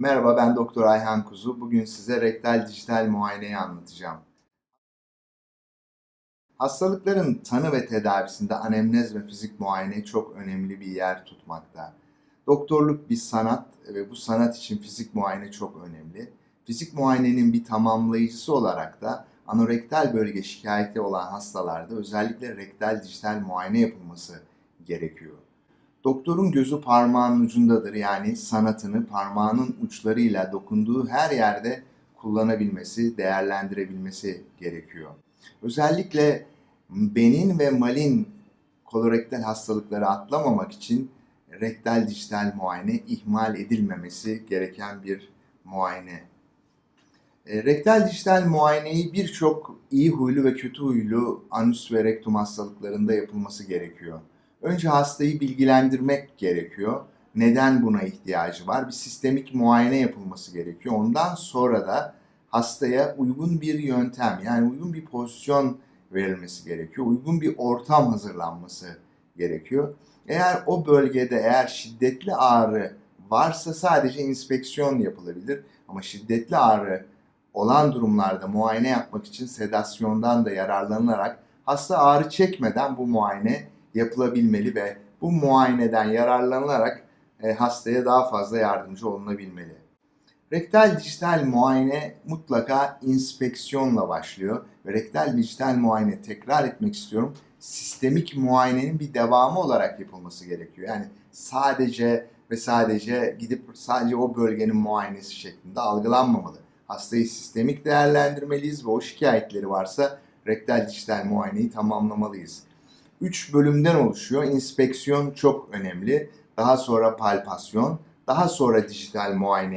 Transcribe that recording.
Merhaba ben Doktor Ayhan Kuzu. Bugün size rektal dijital muayeneyi anlatacağım. Hastalıkların tanı ve tedavisinde anemnez ve fizik muayene çok önemli bir yer tutmakta. Doktorluk bir sanat ve bu sanat için fizik muayene çok önemli. Fizik muayenenin bir tamamlayıcısı olarak da anorektal bölge şikayeti olan hastalarda özellikle rektal dijital muayene yapılması gerekiyor. Doktorun gözü parmağının ucundadır yani sanatını parmağının uçlarıyla dokunduğu her yerde kullanabilmesi, değerlendirebilmesi gerekiyor. Özellikle benin ve malin kolorektal hastalıkları atlamamak için rektal dijital muayene ihmal edilmemesi gereken bir muayene. E, rektal dijital muayeneyi birçok iyi huylu ve kötü huylu anüs ve rektum hastalıklarında yapılması gerekiyor. Önce hastayı bilgilendirmek gerekiyor. Neden buna ihtiyacı var? Bir sistemik muayene yapılması gerekiyor. Ondan sonra da hastaya uygun bir yöntem yani uygun bir pozisyon verilmesi gerekiyor. Uygun bir ortam hazırlanması gerekiyor. Eğer o bölgede eğer şiddetli ağrı varsa sadece inspeksiyon yapılabilir. Ama şiddetli ağrı olan durumlarda muayene yapmak için sedasyondan da yararlanılarak hasta ağrı çekmeden bu muayene yapılabilmeli ve bu muayeneden yararlanılarak e, hastaya daha fazla yardımcı olunabilmeli. Rektal dijital muayene mutlaka inspeksiyonla başlıyor ve rektal dijital muayene tekrar etmek istiyorum. Sistemik muayenenin bir devamı olarak yapılması gerekiyor. Yani sadece ve sadece gidip sadece o bölgenin muayenesi şeklinde algılanmamalı. Hastayı sistemik değerlendirmeliyiz ve o şikayetleri varsa rektal dijital muayeneyi tamamlamalıyız. 3 bölümden oluşuyor. İnspeksiyon çok önemli. Daha sonra palpasyon, daha sonra dijital muayene